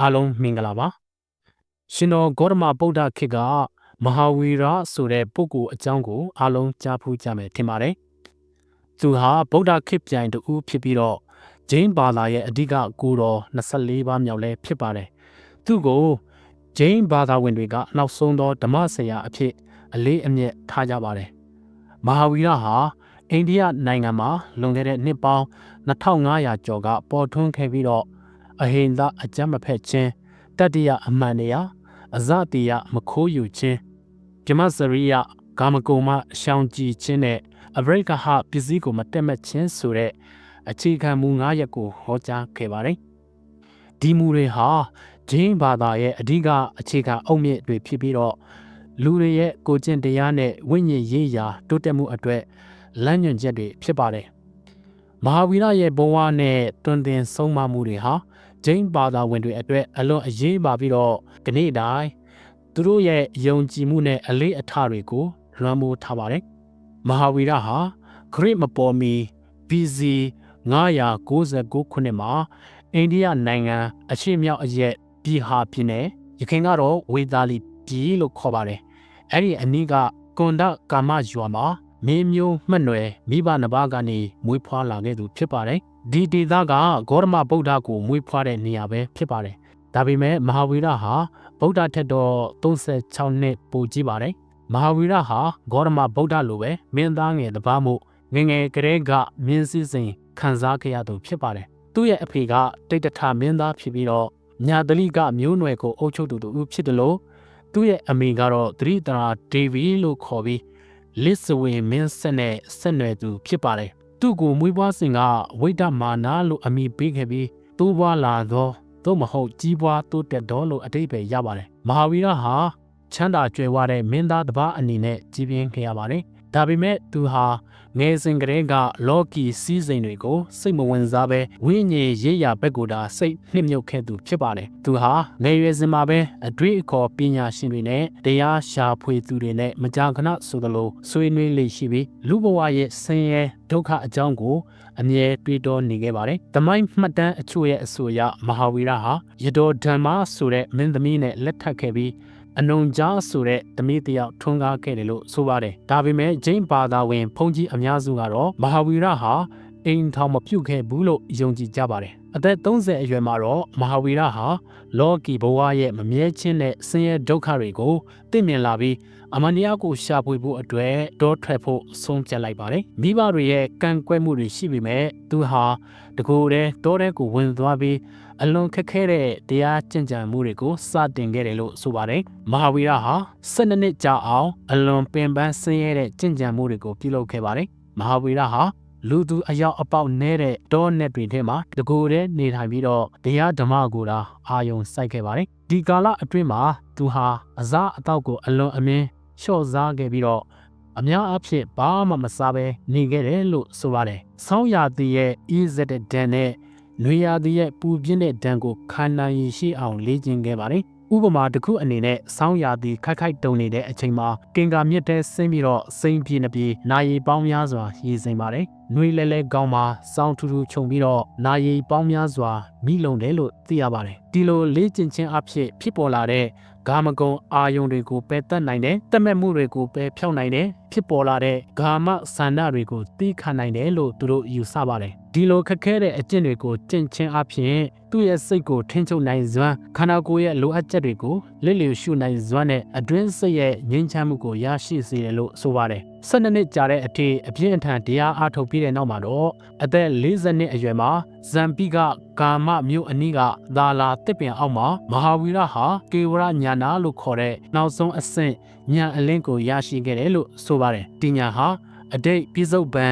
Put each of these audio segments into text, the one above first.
အားလုံးမင်္ဂလာပါရှင်တော်ဂေါတမဗုဒ္ဓခေတ်ကမဟာဝီရဆိုတဲ့ပုဂ္ဂိုလ်အကြောင်းကိုအားလုံးကြားဖူးကြမယ်ထင်ပါတယ်သူဟာဗုဒ္ဓခေတ်ပြိုင်တူဖြစ်ပြီးတော့ဂျိန်းဘာသာရဲ့အဓိကကိုတော်24ပါးမြောက်လဲဖြစ်ပါတယ်သူ့ကိုဂျိန်းဘာသာဝင်တွေကနောက်ဆုံးသောဓမ္မဆရာအဖြစ်အလေးအမြတ်ထားကြပါတယ်မဟာဝီရဟာအိန္ဒိယနိုင်ငံမှာလွန်ခဲ့တဲ့နှစ်ပေါင်း2500ကျော်ကပေါ်ထွန်းခဲ့ပြီးတော့ အဟိန္ဒအကြမ်းမဖက်ခြင်းတတ္တိယအမှန်တရားအဇတိယမခိုးယူခြင်းပြမစရိယဂါမကုံမရှောင်ကြည်ခြင်းနဲ့အဘရိကဟပစ္စည်းကိုမတက်မက်ခြင်းဆိုတဲ့အခြေခံမူ9ရပ်ကိုဟောကြားခဲ့ပါတယ်ဒီမူတွေဟာဂျင်းဘာသာရဲ့အဓိကအခြေခံအုတ်မြစ်တွေဖြစ်ပြီးတော့လူတွေရဲ့ကိုကျင့်တရားနဲ့ဝိညာဉ်ရေးရာတိုးတက်မှုအတွက်လမ်းညွှန်ချက်တွေဖြစ်ပါတယ်မဟာဝီရရဲ့ဘဝနဲ့တွင်တင်ဆုံးမမှုတွေဟာ ဂျိန်းဘာသာဝင်တွေအတွက်အလွန်အရေးပါပြီးတော့ကနေ့တိုင်းသူတို့ရဲ့ယုံကြည်မှုနဲ့အလေးအထားတွေကိုလွှမ်းမိုးထားပါတယ်မဟာဝီရဟာခရစ်မပေါ်မီ BC 999ခုနှစ်မှာအိန္ဒိယနိုင်ငံအရှေ့မြောက်အရက်ပြည်ဟာပြည်နယ်ရခိုင်ကတော့ဝေသာလီပြည်လို့ခေါ်ပါတယ်အဲ့ဒီအနီးကကွန်ဒကာမရွာမှာမင်းမျိုးမှတ်နွယ်မိဘနှစ်ပါးကနေမွေးဖွားလာခဲ့သူဖြစ်ပါတယ် ဒီဒေသကဂေါရမဗုဒ္ဓကိုမွေးဖွားတဲ့နေရာပဲဖြစ်ပါတယ်ဒါပေမဲ့မဟာဝီရဟာဗုဒ္ဓထက်တော့36နှစ်ပိုကြီးပါတယ်မဟာဝီရဟာဂေါရမဗုဒ္ဓလိုပဲမင်းသားငယ်တစ်ပါးမို့ငငယ်ကလေးကမြင်းစည်းစိမ်ခံစားခဲ့ရသူဖြစ်ပါတယ်သူ့ရဲ့အဖေကတိတ်တထမင်းသားဖြစ်ပြီးတော့ညာတလိကမျိုးနွယ်ကိုအုပ်ချုပ်သူတူဖြစ်တယ်လို့သူ့ရဲ့အမေကတော့သတိတရာဒေဗီလို့ခေါ်ပြီးလစ်စဝေမင်းဆက်နဲ့ဆက်နွယ်သူဖြစ်ပါတယ် သူ့ကိုမွေးဖွားစဉ်ကဝိဒ္ဓမာနာလို့အမည်ပေးခဲ့ပြီးတိုးပွားလာသောသို့မဟုတ်ကြီးပွားတိုးတက်တော်လို့အတိတ်ပဲရပါတယ်မဟာဝီရဟာချမ်းသာကြွယ်ဝတဲ့မင်းသားတစ်ပါးအနေနဲ့ကြီးပြင်းခဲ့ရပါတယ် ဒါပေမဲ့သူဟာငယ်စဉ်ကတည်းကလော်ကီစီးစိမ်တွေကိုစိတ်မဝင်စားပဲဝိညာဉ်ရေးရာဘက်ကိုသာစိတ်နှိမ့်မြုပ်ခဲ့သူဖြစ်ပါတယ်။သူဟာငယ်ရွယ်စဉ်မှာပဲအတွေ့အခေါ်ပညာရှင်တွေနဲ့တရားရှာဖွေသူတွေနဲ့မကြာခဏဆိုသလိုဆွေးနွေးလေရှိပြီးလူဘဝရဲ့ဆင်းရဲဒုက္ခအကြောင်းကိုအမြဲတွေးတောနေခဲ့ပါတယ်။တမိုင်းမှတ်တမ်းအချို့ရဲ့အဆိုအရမဟာဝီရဟာယဒေါ်ဓမ္မဆိုတဲ့မင်းသမီးနဲ့လက်ထပ်ခဲ့ပြီး အနုံကြားဆိုတဲ့တမီးတယောက်ထွန်းကားခဲ့တယ်လို့ဆိုပါတယ်။ဒါပေမဲ့ဂျိန်းဘာသာဝင်ဘုန်းကြီးအများစုကတော့မဟာဝီရဟာအိမ်ထောင်မပြုတ်ခဲ့ဘူးလို့ယုံကြည်ကြပါတယ်။အသက်30အရွယ်မှာတော့မဟာဝီရဟာလောကီဘဝရဲ့မမြဲခြင်းနဲ့ဆင်းရဲဒုက္ခတွေကိုသိမြင်လာပြီး အမန်တရားကိုရှာဖွေဖို့အတွက်တောထွက်ဖို့ဆုံးဖြတ်လိုက်ပါတယ်။မိဘတွေရဲ့ကံကွက်မှုတွေရှိပေမဲ့သူဟာတကူတဲ့တောထဲကိုဝင်သွားပြီးအလွန်ခက်ခဲတဲ့တရားကျင့်ကြံမှုတွေကိုစတင်ခဲ့တယ်လို့ဆိုပါတယ်။မဟာဝီရဟာ12နှစ်ကြာအောင်အလွန်ပင်ပန်းဆင်းရဲတဲ့ကျင့်ကြံမှုတွေကိုပြုလုပ်ခဲ့ပါတယ်။မဟာဝီရဟာလူသူအယောက်အပေါက်နဲတဲ့တောနယ်တွေထဲမှာတကူတဲ့နေထိုင်ပြီးတော့တရားဓမ္မကိုသာအာယုံစိုက်ခဲ့ပါတယ်။ဒီကာလအတွင်းမှာသူဟာအစားအသောက်ကိုအလွန်အမင်း လျှော့စားခဲ့ပြီးတော့အများအဖြစ်ဘာမှမစားဘဲနေခဲ့တယ်လို့ဆိုပါတယ်။ဆောင်းရာသီရဲ့အေးစက်တဲ့ဒဏ်နဲ့နွေရာသီရဲ့ပူပြင်းတဲ့ဒဏ်ကိုခံနိုင်ရရှိအောင်လေ့ကျင့်ခဲ့ပါတယ်။ဥပမာတစ်ခုအနေနဲ့ဆောင်းရာသီခိုက်ခိုက်တုံနေတဲ့အချိန်မှာကင်ကာမြစ်တဲဆင်းပြီးတော့စိမ့်ပြေးနှပြေးနာရီပေါင်းများစွာရေစိမ်ပါတယ်။နှွေလဲလဲကောင်းမှာစောင်းထူးထူးခြုံပြီးတော့နာရီပေါင်းများစွာမိလုံတယ်လို့သိရပါတယ်။ဒီလိုလေ့ကျင့်ခြင်းအဖြစ်ဖြစ်ပေါ်လာတဲ့ ဂါမကုံအာယုံတွေကိုပယ်တတ်နိုင်တယ်။တတ်မဲ့မှုတွေကိုပယ်ဖြောက်နိုင်တယ်။ ဖြစ်ပေါ်လာတဲ့ဂါမဆန္ဒတွေကိုသိခံနိုင်တယ်လို့သူတို့ယူဆပါတယ်။ဒီလိုခက်ခဲတဲ့အကျင့်တွေကိုကျင့်ချင်းအဖြစ်သူ့ရဲ့စိတ်ကိုထင်းချုပ်နိုင်စွမ်းခန္ဓာကိုယ်ရဲ့လိုအပ်ချက်တွေကိုလစ်လျူရှုနိုင်စွမ်းနဲ့အတွင်းစိတ်ရဲ့ငြိမ်းချမ်းမှုကိုရရှိစေတယ်လို့ဆိုပါတယ်။၁၂နှစ်ကြာတဲ့အထိအပြင်းအထန်တရားအားထုတ်ပြီးတဲ့နောက်မှာတော့အသက်40နှစ်အရွယ်မှာဇမ်ပိကကာမမြို့အနီးကသာလာတစ်ပင်အောက်မှာမဟာဝီရဟာကေဝရညာနာလို့ခေါ်တဲ့နောက်ဆုံးအဆင့်ညာအလင်းကိုရရှိခဲ့တယ်လို့ဆိုပါတယ်။ဒီညာဟာအတိတ်ပြစ္ဆုတ်ပံ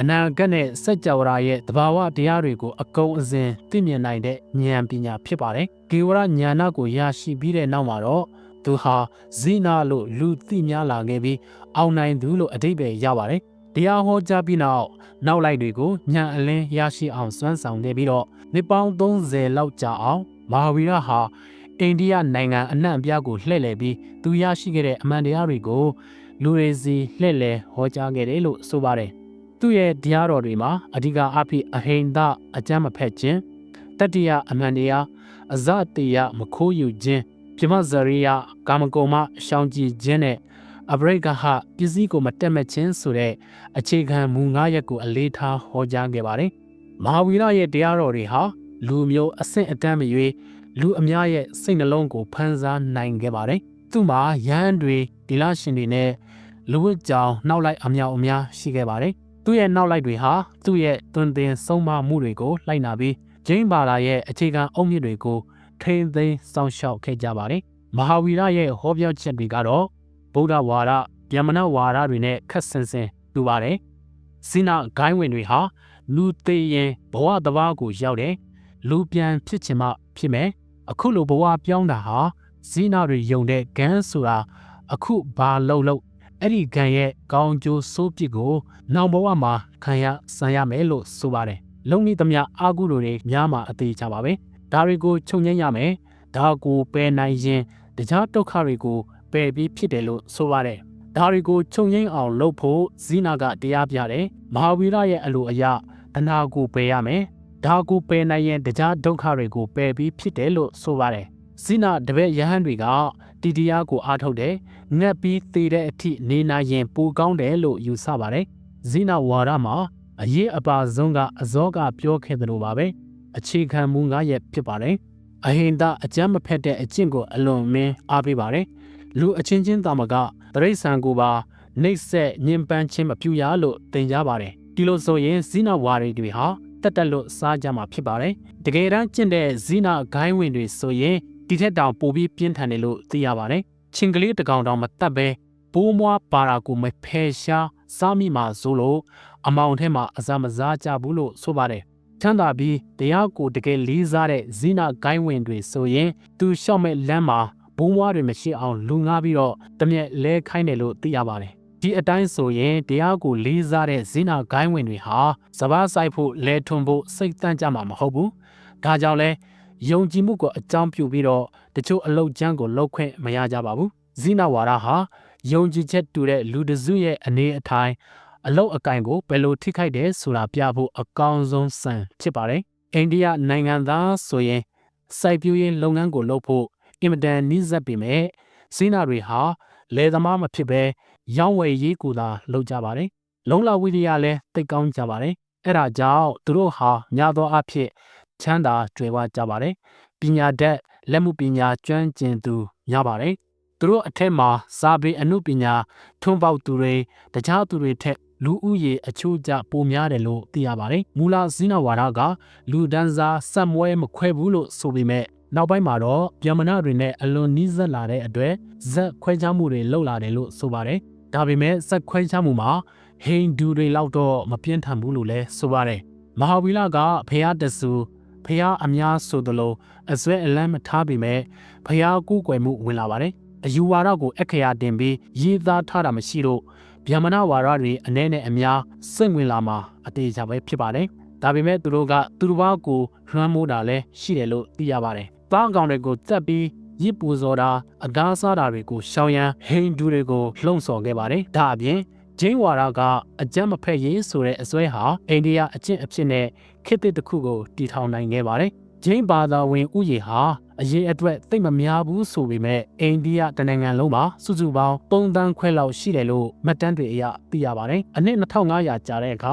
အနာဂတ်နဲ့စัจ java ရဲ့တဘာဝတရားတွေကိုအကုန်အစင်သိမြင်နိုင်တဲ့ဉာဏ်ပညာဖြစ်ပါတယ်။ကေဝရညာနာကိုရရှိပြီးတဲ့နောက်မှာတော့သူဟာဇိနာလို့လူသိများလာခဲ့ပြီးအောင်နိုင်သူလို့အတိတ်ပဲရပါတယ်။တရားဟောကြားပြီးနောက်နောက်လိုက်တွေကိုညံအလင်းရရှိအောင်စွမ်းဆောင်နေပြီးတော့နှစ်ပေါင်း30လောက်ကြာအောင်မဟာဝီရဟာ အိန္ဒိယနိုင်ငံအနှံ့အပြားကိုလှည့်လည်ပြီးသူရရှိခဲ့တဲ့အမှန်တရားတွေကိုလူတွေစီလှည့်လည်ဟောကြားခဲ့တယ်လို့ဆိုပါတယ်။သူ့ရဲ့တရားတော်တွေမှာအဓိကအဖြစ်အဟိန္ဒအကျမ်းမဖက်ခြင်းတတ္တိယအမှန်တရားအဇတေယမခိုးယူခြင်းပြမဇရိယကာမကုံမှရှောင်ကြဉ်ခြင်းနဲ့အဘရိကဟပစ္စည်းကိုမတက်မချင်းဆိုတဲ့အခြေခံမူ၅ရပ်ကိုအလေးထားဟောကြားခဲ့ပါတယ်။မဟာဝီရရဲ့တရားတော်တွေဟာလူမျိုးအဆင့်အတန်းမရွေး လူအများရဲ့စိတ်နှလုံးကိုဖန်ဆားနိုင်ခဲ့ပါတယ်။သူ့မှာရဟန်းတွေဒီလရှင်တွေနဲ့လူဝတ်ကြောင်နောက်လိုက်အမြောက်အများရှိခဲ့ပါတယ်။သူ့ရဲ့နောက်လိုက်တွေဟာသူ့ရဲ့တွင်တင်ဆုံးမမှုတွေကိုလိုက်နာပြီးဂျိမ်းဘာလာရဲ့အခြေခံအုတ်မြစ်တွေကိုထိမ့်သိမ်းစောင့်ရှောက်ခဲ့ကြပါတယ်။မဟာဝီရရဲ့ဟောပြောချက်တွေကတော့ဗုဒ္ဓဝါဒဗျမနဝါဒတွေနဲ့ခက်ဆင်ဆင်တူပါတယ်။စိနာဂိုင်းဝင်တွေဟာလူသေးရင်ဘဝတဘာကိုရောက်တယ်။လူပြန်ဖြစ်ချင်မှဖြစ်မယ်။ အခုလိုဘဝပြောင်းတာဟာဇိနာတွေယုံတဲ့ဂန်းဆိုတာအခုဘာလို့လို့အဲ့ဒီဂန်ရဲ့ကောင်းကျိုးစိုးပြစ်ကိုနောင်ဘဝမှာခံရဆန်ရမယ်လို့ဆိုပါတယ်။လုံမိသမျှအာကုလိုတွေများမှာအသေးချပါပဲ။ဒါတွေကိုချုပ်ငြိမ်းရမယ်။ဒါကိုပယ်နိုင်ရင်တခြားဒုက္ခတွေကိုပယ်ပြီးဖြစ်တယ်လို့ဆိုပါတယ်။ဒါတွေကိုချုပ်ငိမ့်အောင်လုပ်ဖို့ဇီနာကတရားပြတယ်။မဟာဝီရရဲ့အလိုအယတဏှာကိုပယ်ရမယ်။ ဒါကိုပယ်နိုင်ရင်တရားဒုက္ခတွေကိုပယ်ပြီးဖြစ်တယ်လို့ဆိုပါတယ်။ဇီနာတပည့်ယဟန်တွေကတီတရားကိုအားထုတ်တယ်။ငတ်ပြီးသေတဲ့အထိနေနိုင်ရင်ပိုကောင်းတယ်လို့ယူဆပါတယ်။ဇီနာဝါဒမှာအရေးအပါဆုံးကအဇောကပြောခဲ့သလိုပါပဲ။အခြေခံမူငါရဲ့ဖြစ်ပါတယ်။အဟိန္ဒအကျမ်းမဖက်တဲ့အကျင့်ကိုအလွန်မင်းအားပေးပါတယ်။လူအချင်းချင်းတာမကတရိษံကိုပါနှိပ်စက်ညှဉ်းပန်းခြင်းမပြုရလို့သင်ကြားပါတယ်ဒီလိုဆိုရင်ဇိနာဝါရီတွေဟာ တက်တက်လို့စားကြမှာဖြစ်ပါတယ်တကယ်တမ်းကျင့်တဲ့ဇိနာဂိုင်းဝင်တွေဆိုရင်ဒီထက်တောင်ပိုပြီးပြင်းထန်တယ်လို့သိရပါတယ်ချင်းကလေးတကောင်တောင်မတက်ပဲပိုးမွားပါတာကိုမဖယ်ရှားစားမိမှာဆိုလို့အမောင်ထဲမှာအစာမစားကြဘူးလို့ဆိုပါတယ်ချမ်းသာပြီးတရားကိုတကယ်လေးစားတဲ့ဇိနာဂိုင်းဝင်တွေဆိုရင်သူလျှောက်မဲ့လမ်းမှာဘုံဝါးတွေမရှိအောင်လူငားပြီးတော့တမျက်လဲခိုင်းတယ်လို့သိရပါတယ် ဒီအတိုင်းဆိုရင်တရားကိုလေးစားတဲ့ဇိနာဂိုင်းဝင်တွေဟာစပားဆိုင်ဖို့လဲထွန်ဖို့စိတ်တန့်ကြမှာမဟုတ်ဘူးဒါကြောင့်လဲယုံကြည်မှုကိုအကြောင်းပြုပြီးတော့တချို့အလုတ်ကျမ်းကိုလောက်ခွင့်မရကြပါဘူးဇိနာဝါဒဟာယုံကြည်ချက်တူတဲ့လူတစုရဲ့အနေအထိုင်အလုတ်အကင်ကိုဘယ်လိုထိခိုက်တယ်ဆိုတာပြဖို့အကောင်းဆုံးစံဖြစ်ပါတယ်အိန္ဒိယနိုင်ငံသားဆိုရင်စိုက်ပျိုးရေးလုပ်ငန်းကိုလုပ်ဖို့အင်မတန်နှိစက်ပေမဲ့စိနာတွေဟာလယ်သမားမဖြစ်ပဲ ရောင်းဝယ်ရေးကိုသာလုပ်ကြပါတယ်လုံလဝိရိယလည်းသိကောင်းကြပါတယ်အဲ့ဒါကြောင့်သူတို့ဟာများသောအားဖြင့်ချမ်းသာကြွယ်ဝကြပါတယ်ပညာတတ်လက်မှုပညာကျွမ်းကျင်သူများပါတယ်သူတို့အထက်မှာစာပေအမှုပညာထွန်းပေါက်သူတွေတခြားသူတွေထက်လူဦးရေအချို့ကြပိုများတယ်လို့သိရပါတယ်မူလဇိနဝါဒကလူဒန်းစားစက်မွဲမခွဲဘူးလို့ဆိုပေမဲ့နောက်ပိုင်းမှာတော့ဗျမနတွေနဲ့အလွန်နီးစပ်လာတဲ့အတွက်ဇက်ခွဲခြားမှုတွေလုပ်လာတယ်လို့ဆိုပါတယ်။ ဒါပေမဲ့ဇက်ခွဲခြားမှုမှာဟိန္ဒူတွေလောက်တော့မပြင်းထန်ဘူးလို့လည်းဆိုပါတယ်။မဟာဝီလကဖះတဆူဖះအများဆိုသလိုအစွဲအလန်းမထားပေမဲ့ဖះကူးကွယ်မှုဝင်လာပါတယ်။အယူဝါဒကိုအခရာတင်ပြီးရေးသားထားတာမရှိလို့ဗျမနဝါဒတွေအ ਨੇ နဲ့အများစိတ်ဝင်လာမှာအသေးချာပဲဖြစ်ပါတယ်။ဒါပေမဲ့သူတို့ကသူတစ်ပါးကိုလွှမ်းမိုးတာလည်းရှိတယ်လို့သိရပါတယ်သားအကောင်တွေကိုတက်ပြီး ရစ်ပူဇော်တာအသားစားတာတွေကိုရှောင်ရန်ဟိန္ဒူတွေကိုလှုံ့ဆော်ခဲ့ပါတယ်ဒါအပြင်ဂျင်းဝါရကအကြမ်းမဖက်ရေးဆိုတဲ့အစွဲဟာအိန္ဒိယအကျင့်အဖြစ်နဲ့ခေတ်သစ်တစ်ခုကိုတည်ထောင်နိုင်ခဲ့ပါတယ်ဂျင်းဘာသာဝင်ဥယေဟာအရေးအတွက်သိမများဘူးဆိုပေမဲ့အိန္ဒိယတနိုင်ငံလုံးမှာစုစုပေါင်း3တန်းခွဲလောက်ရှိတယ်လို့မှတ်တမ်းတွေအရသိရပါတယ်။အနှစ်2500ကြာတဲ့အခါ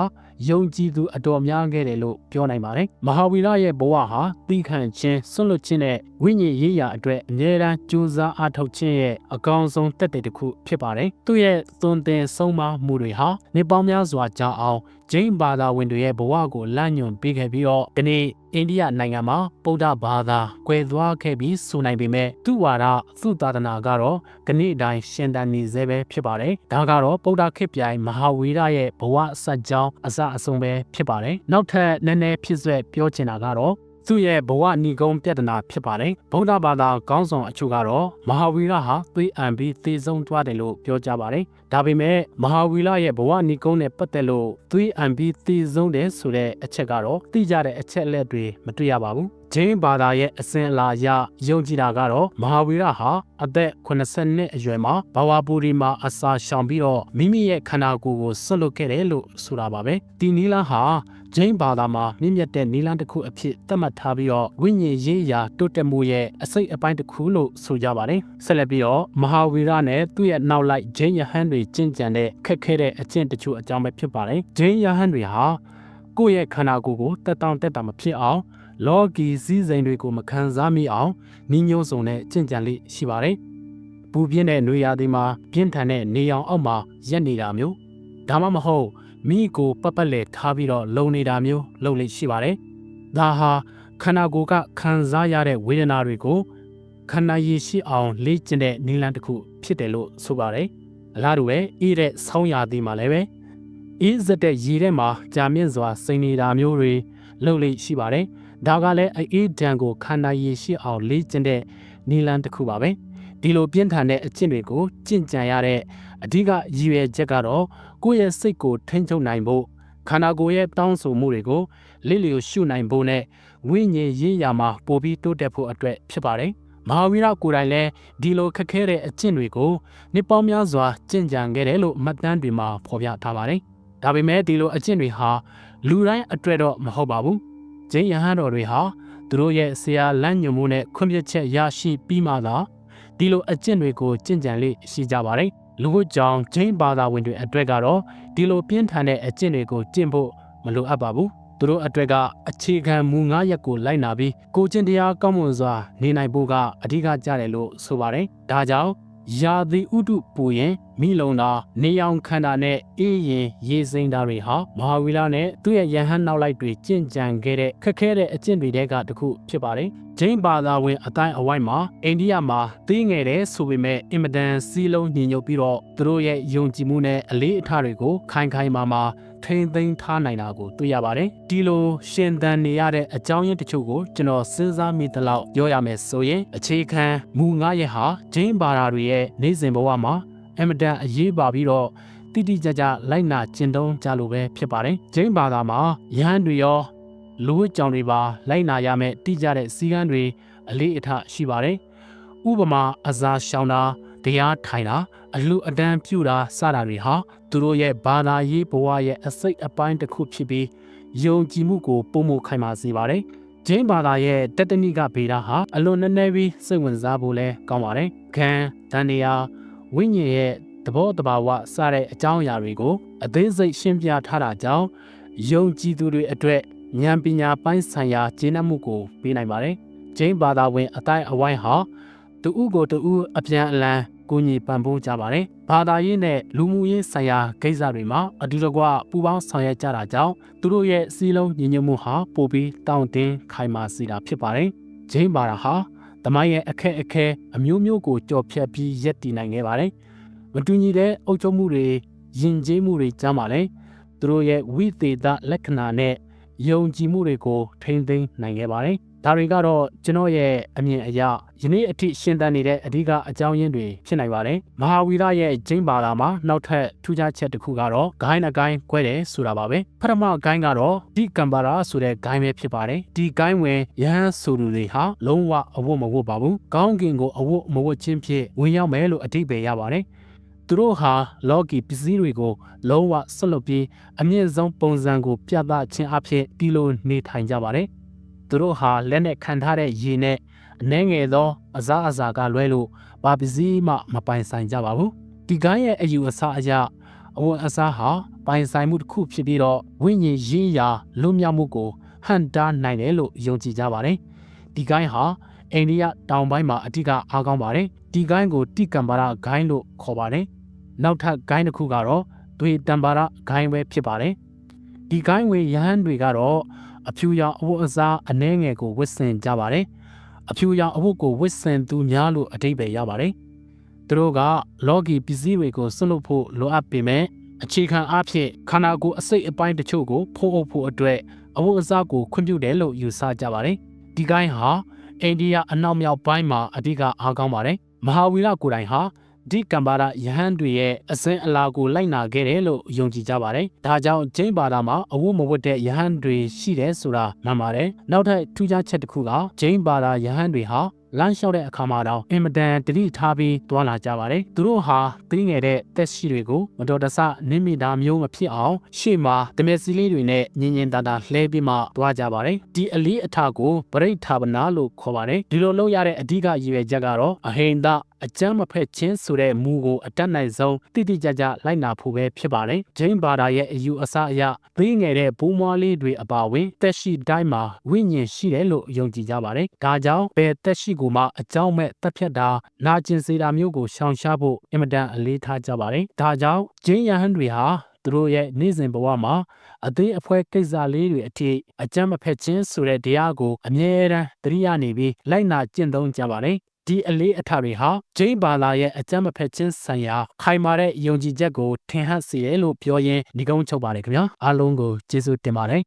ယုံကြည်သူအတော်များခဲ့တယ်လို့ပြောနိုင်ပါတယ်။မဟာဝီရရဲ့ဘဝဟာသီးခံခြင်းဆွန့်လွတ်ခြင်းနဲ့ဝိညာဉ်ရေးရာအတွက်အမြဲတမ်းကြိုးစားအားထုတ်ခြင်းရဲ့အကောင်းဆုံးတက်တဲ့တစ်ခုဖြစ်ပါတယ်။သူ့ရဲ့သွန်သင်ဆုံးမမှုတွေဟာနေပေါင်းများစွာကြာအောင်ဂျိမ်းဘာသာဝင်တွေရဲ့ဘဝကိုလန့်ညွန်ပေးခဲ့ပြီးတော့ဒီနေ့အိန္ဒိယနိုင်ငံမှာဗုဒ္ဓဘာသာကွယ်သွားခဲ့ပြီးဆိုနိုင်ပေမဲ့သူ့ဝါဒသူ့သာသနာကတော့ခဏအတိုင်းရှင်တန်နေစေပဲဖြစ်ပါတယ်။ဒါကတော့ဗုဒ္ဓခေတ်ပြိုင်မဟာဝီရရဲ့ဘဝဆက်ကြောင်းအစအဆုံးပဲဖြစ်ပါတယ်။နောက်ထပ်နည်းနည်းဖြစ်ဆွဲပြောချင်တာကတော့သူ့ရဲ့ဘဝဏီကုံပြဿနာဖြစ်ပါတယ်ဗုဒ္ဓဘာသာကောင်းဆောင်အချို့ကတော့မဟာဝီရဟာသွေးအံပြီးသေဆုံးသွားတယ်လို့ပြောကြပါတယ်ဒါပေမဲ့မဟာဝီရရဲ့ဘဝဏီကုံနဲ့ပတ်သက်လို့သွေးအံပြီးသေဆုံးတယ်ဆိုတဲ့အချက်ကတော့သိကြတဲ့အချက်လက်တွေမတွေ့ရပါဘူးဂျင်းဘာသာရဲ့အစဉ်အလာအရယုံကြည်တာကတော့မဟာဝီရဟာအသက်80နှစ်အရွယ်မှာဘာဝပူရီမှာအစာရှောင်ပြီးတော့မိမိရဲ့ခန္ဓာကိုယ်ကိုဆွတ်လွတ်ခဲ့တယ်လို့ဆိုတာပါပဲဒီနီလာဟာ ဂျိန်းဘာသာမှာမြင့်မြတ်တဲ့နီလန်းတစ်ခုအဖြစ်သတ်မှတ်ထားပြီးတော့ဝိညာဉ်ရေးရာတိုးတက်မှုရဲ့အစိတ်အပိုင်းတစ်ခုလို့ဆိုကြပါတယ်ဆက်လက်ပြီးတော့မဟာဝီရနဲ့သူ့ရဲ့နောက်လိုက်ဂျိန်းယဟန်တွေကျင့်ကြံတဲ့ခက်ခဲတဲ့အကျင့်တချို့အကြောင်းပဲဖြစ်ပါတယ်ဂျိန်းယဟန်တွေဟာကိုယ့်ရဲ့ခန္ဓာကိုယ်ကိုတက်တောင့်တက်တာမဖြစ်အောင်လောကီစည်းစိမ်တွေကိုမခံစားမိအောင်နှီးညိုးစုံနဲ့ကျင့်ကြံလေးရှိပါတယ်ပူပြင်းတဲ့နှွေရာသီမှာပြင်းထန်တဲ့နေအောင်အောက်မှာရက်နေတာမျိုးဒါမှမဟုတ် မိကိုပတ်ပတ်လေထားပြီးတော့လုံနေတာမျိုးလုပ်လို့ရှိပါတယ်။ဒါဟာခန္ဓာကိုယ်ကခံစားရတဲ့ဝေဒနာတွေကိုခန္ဓာရည်ရှိအောင်လေ့ကျင့်တဲ့နည်းလမ်းတစ်ခုဖြစ်တယ်လို့ဆိုပါတယ်။အလားတူပဲအေးတဲ့ဆောင်းရာသီမှာလည်းပဲအေးစက်တဲ့ရေထဲမှာကြာမြင့်စွာစိန်နေတာမျိုးတွေလုပ်လို့ရှိပါတယ်။ဒါကလည်းအေးဒဏ်ကိုခန္ဓာရည်ရှိအောင်လေ့ကျင့်တဲ့နည်းလမ်းတစ်ခုပါပဲ။ဒီလိုပြင်းထန်တဲ့အကျင့်တွေကိုကျင့်ကြံရတဲ့အဓိကရည်ရွယ်ချက်ကတော့ ကိုယ့်ရဲ့စိတ်ကိုထိန်းချုပ်နိုင်ဖို့ခန္ဓာကိုယ်ရဲ့တောင်းဆိုမှုတွေကိုလစ်လျူရှုနိုင်ဖို့နဲ့ဝိညာဉ်ရေးရာမှာပိုပြီးတိုးတက်ဖို့အတွက်ဖြစ်ပါတယ်။မဟာဝီရကိုယ်တိုင်လည်းဒီလိုခက်ခဲတဲ့အကျင့်တွေကိုနှစ်ပေါင်းများစွာကျင့်ကြံခဲ့တယ်လို့မှတ်တမ်းတွေမှာဖော်ပြထားပါတယ်။ဒါပေမဲ့ဒီလိုအကျင့်တွေဟာလူတိုင်းအတွက်တော့မဟုတ်ပါဘူး။ဂျင်းယဟန်တော်တွေဟာသူတို့ရဲ့ဆရာလမ်းညွှန်မှုနဲ့ခွင့်ပြုချက်ရရှိပြီးမှသာဒီလိုအကျင့်တွေကိုကျင့်ကြံလေးရှိကြပါတယ်။ လူ့ကြောင့်ဂျိန်းဘာသာဝင်တွေအတွက်ကတော့ဒီလိုပြင်းထန်တဲ့အကျင့်တွေကိုကျင့်ဖို့မလိုအပ်ပါဘူးသူတို့အတွက်ကအခြေခံမူ၅ရက်ကိုလိုက်နာပြီးကိုကျင့်တရားကောင်းမွန်စွာနေနိုင်ဖို့ကအဓိကကြတယ်လို့ဆိုပါတယ်ဒါကြောင့် ရာသီဥတုပူရင်မိလုံတာနေအောင်ခန္ဓာနဲ့အေးရင်ရေစိမ်းတာတွေဟာမဟာဝီလာနဲ့သူ့ရဲ့ယဟန်နောက်လိုက်တွေကြင့်ကြံခဲ့တဲ့ခက်ခဲတဲ့အကျင့်တွေတဲကတခုဖြစ်ပါတယ်ဂျိန်းဘာသာဝင်အတိုင်းအဝိုင်းမှာအိန္ဒိယမှာသိငယ်တဲ့ဆိုပေမဲ့အင်မတန်စီးလုံးညင်ညွတ်ပြီးတော့သူတို့ရဲ့ယုံကြည်မှုနဲ့အလေးအထားတွေကိုခိုင်ခိုင်မာမာ ထိမ့်သိမ်းထားနိုင်တာကိုတွေ့ရပါတယ်ဒီလိုရှင်သန်နေရတဲ့အကြောင်းရင်းတချို့ကိုကျွန်တော်စဉ်းစားမိသလောက်ပြောရမယ်ဆိုရင်အခြေခံမူငါးရက်ဟာဂျိန်းဘာသာတွေရဲ့နေစဉ်ဘဝမှာအင်မတန်အရေးပါပြီးတော့တိတိကျကျလိုက်နာကျင့်သုံးကြလို့ပဲဖြစ်ပါတယ်ဂျိန်းဘာသာမှာယဟန်တွေရောလူ့ကြောင်တွေပါလိုက်နာရမယ့်တိကျတဲ့စည်းကမ်းတွေအလေးအထရှိပါတယ်။ဥပမာအစာရှောင်တာတရားထိုင်တာ အလူအတန်းပြူတာစတာတွေဟာသူတို့ရဲ့ဘာသာရေးဘဝရဲ့အစိတ်အပိုင်းတစ်ခုဖြစ်ပြီးယုံကြည်မှုကိုပုံမခိုင်မာစေပါတယ်။ဂျင်းဘာသာရဲ့တက်တနိကဗေဒဟာအလွန်နည်းနည်းပြီးစိတ်ဝင်စားဖို့လဲကောင်းပါတယ်။ခံတန်နေယာဝိညာဉ်ရဲ့သဘောတဘာဝစတဲ့အကြောင်းအရာတွေကိုအသေးစိတ်ရှင်းပြထားတာကြောင့်ယုံကြည်သူတွေအတွက်ဉာဏ်ပညာပိုင်းဆိုင်ရာကျေနပ်မှုကိုပေးနိုင်ပါတယ်။ဂျိန်းဘာသာဝင်အတိုင်းအဝိုင်းဟာတူဦးကိုတူဦးအပြန်အလှန် ကိုညီပံ့ပိုးကြပါတယ်။ဘာသာရေးနဲ့လူမှုရေးဆိုင်ရာကိစ္စတွေမှာအတူတကွပူးပေါင်းဆောင်ရွက်ကြတာကြောင့်သူတို့ရဲ့စီးလုံးညီညွတ်မှုဟာပိုပြီးတောင့်တင်းခိုင်မာစေတာဖြစ်ပါတယ်။ဂျိန်းဘာသာဟာတမိုင်းရဲ့အခက်အခဲအမျိုးမျိုးကိုကြော်ဖြတ်ပြီးရက်တည်နိုင်ခဲ့ပါတယ်။မတူညီတဲ့အုပ်ချုပ်မှုတွေယဉ်ကျေးမှုတွေကြားမှာလည်းသူတို့ရဲ့ဝိသေသလက္ခဏာနဲ့ယုံကြည်မှုတွေကိုထိန်းသိမ်းနိုင်ခဲ့ပါတယ်။ ဒါတွေကတော့ကျွန်တော်ရဲ့အမြင်အရယနေ့အထိရှင်းတန်နေတဲ့အဓိကအကြောင်းရင်းတွေဖြစ်နိုင်ပါတယ်။မဟာဝီရရဲ့ဂျိန်းဘာသာမှာနောက်ထပ်ထူးခြားချက်တစ်ခုကတော့ဂိုင်းအကိုင်းကွဲတယ်ဆိုတာပါပဲ။ပထမဂိုင်းကတော့ဒီကံပါရာဆိုတဲ့ဂိုင်းပဲဖြစ်ပါတယ်။ဒီဂိုင်းဝင်ရဟန်းဆိုလူတွေဟာလုံးဝအဝတ်မဝတ်ပါဘူး။ကောင်းကင်ကိုအဝတ်မဝတ်ခြင်းဖြင့်ဝင်ရောက်မယ်လို့အတိတ်ပဲရပါတယ်။သူတို့ဟာလော်ကီပစ္စည်းတွေကိုလုံးဝဆွတ်လွတ်ပြီးအမြင့်ဆုံးပုံစံကိုပြသခြင်းအဖြစ်ဒီလိုနေထိုင်ကြပါတယ်။ သူတို့ဟာလက်နဲ့ခံထားတဲ့ရေနဲ့အနှဲငယ်သောအစားအစာကလွဲလို့ဘာပစ္စည်းမှမပိုင်ဆိုင်ကြပါဘူး။ဒီကိုင်းရဲ့အယူအဆအရအဝတ်အစားဟာပိုင်ဆိုင်မှုတစ်ခုဖြစ်ပြီးတော့ဝိညာဉ်ရေးရာလွတ်မြောက်မှုကိုဟန်တားနိုင်တယ်လို့ယုံကြည်ကြပါတယ်။ဒီကိုင်းဟာအိန္ဒိယတောင်ပိုင်းမှာအဓိကအားကောင်းပါတယ်။ဒီကိုင်းကိုတိကံပါရဂိုင်းလို့ခေါ်ပါတယ်နောက်ထပ်ဂိုင်းတစ်ခုကတော့သွေတံပါရဂိုင်းပဲဖြစ်ပါတယ်ဒီဂိုင်းဝေရဟန်းတွေကတော့ အဖြူရောင်အဝတ်အစားအနှဲငယ်ကိုဝတ်ဆင်ကြပါတယ်အဖြူရောင်အဝတ်ကိုဝတ်ဆင်သူများလို့အတိတ်ပဲရပါတယ်သူတို့ကလော်ဂီပစ္စည်းတွေကိုဆွလုပ်ဖို့လိုအပ်ပေမဲ့အခြေခံအားဖြင့်ခန္ဓာကိုယ်အစိတ်အပိုင်းတချို့ကိုဖိုးအုပ်ဖို့အတွက်အဝတ်အစားကိုခွင့်ပြုတယ်လို့ယူဆကြပါတယ်ဒီဂိုင်းဟာအိန္ဒိယအနောက်မြောက်ပိုင်းမှာအဓိကအားကောင်းပါတယ်မဟာဝီရကိုယ်တိုင်ဟာ ဒီကံပါရယဟန်တွေရဲ့အစင်းအလာကိုလိုက်နာခဲ့တယ်လို့ယုံကြည်ကြပါတယ်။ဒါကြောင့်ဂျိန်းဘာသာမှာအဝတ်မဝတ်တဲ့ယဟန်တွေရှိတယ်ဆိုတာမှန်ပါတယ်။နောက်ထပ်ထူးခြားချက်တစ်ခုကဂျိန်းဘာသာယဟန်တွေဟာလမ်းလျှောက်တဲ့အခါမှာတော့အင်မတန်တတိထားပြီးသွားလာကြပါတယ်သူတို့ဟာသိငယ်တဲ့တက်ရှိတွေကိုမတော်တဆနင့်မိတာမျိုးမဖြစ်အောင်ရှေ့မှာတမက်စီလေးတွေနဲ့ညင်ညင်တာတာလှဲပြီးမှသွားကြပါတယ်ဒီအလေးအထကိုပရိဋ္ဌာပနာလို့ခေါ်ပါတယ်ဒီလိုလုပ်ရတဲ့အဓိကရည်ရွယ်ချက်ကတော့အဟိန္ဒ အကျမ်းမဖက်ချင်းဆိုတဲ့မူကိုအတက်နိုင်ဆုံးတိတိကျကျလိုက်နာဖို့ပဲဖြစ်ပါတယ်ဂျိမ်းဘာသာရဲ့အယူအဆအရသိငယ်တဲ့ဘိုးမွားလေးတွေအပါအဝင်တက်ရှိတိုင်းမှာဝိညာဉ်ရှိတယ်လို့ယုံကြည်ကြပါတယ်ဒါကြောင့်ဘယ်တက်ရှိကိုမှအကြောင်းမဲ့တက်ဖြတ်တာနာကျင်စေတာမျိုးကိုရှောင်ရှားဖို့အင်မတန်အလေးထားကြပါတယ်ဒါကြောင့်ဂျင်းယဟန်တွေဟာသူတို့ရဲ့နေ့စဉ်ဘဝမှာအသေးအဖွဲကိစ္စလေးတွေအထိအကြမ်းမဖက်ခြင်းဆိုတဲ့တရားကိုအမြဲတမ်းသတိရနေပြီးလိုက်နာကျင့်သုံးကြပါတယ် ဒီအလေးအထားတွေဟာဂျိမ်းဘာလာရဲ့အကြမ်းမဖက်ခြင်းဆိုင်ရာခိုင်မာတဲ့ယုံကြည်ချက်ကိုထင်ဟပ်စေတယ်လို့ပြောရင်းဒီကုန်းချုပ်ပါတယ်ခင်ဗျာအားလုံးကိုကျေးဇူးတင်ပါတယ်